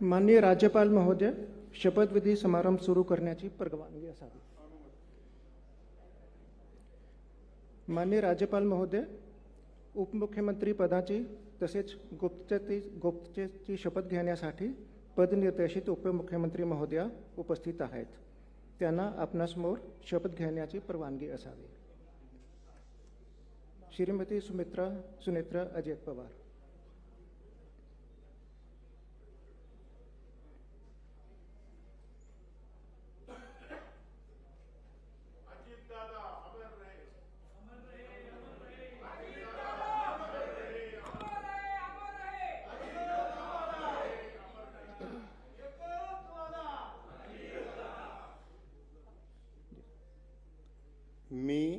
माननीय राज्यपाल महोदय शपथविधी समारंभ सुरू करण्याची परवानगी असावी. माननीय राज्यपाल महोदय उपमुख्यमंत्री पदाची तसेच गुप्तचे गुप्तचेची शपथ घेण्यासाठी पदनिर्देशित उपमुख्यमंत्री महोदया उपस्थित आहेत. त्यांना आपणासमोर शपथ घेण्याची परवानगी असावी. श्रीमती सुमित्रा सुनेत्रा अजित पवार मी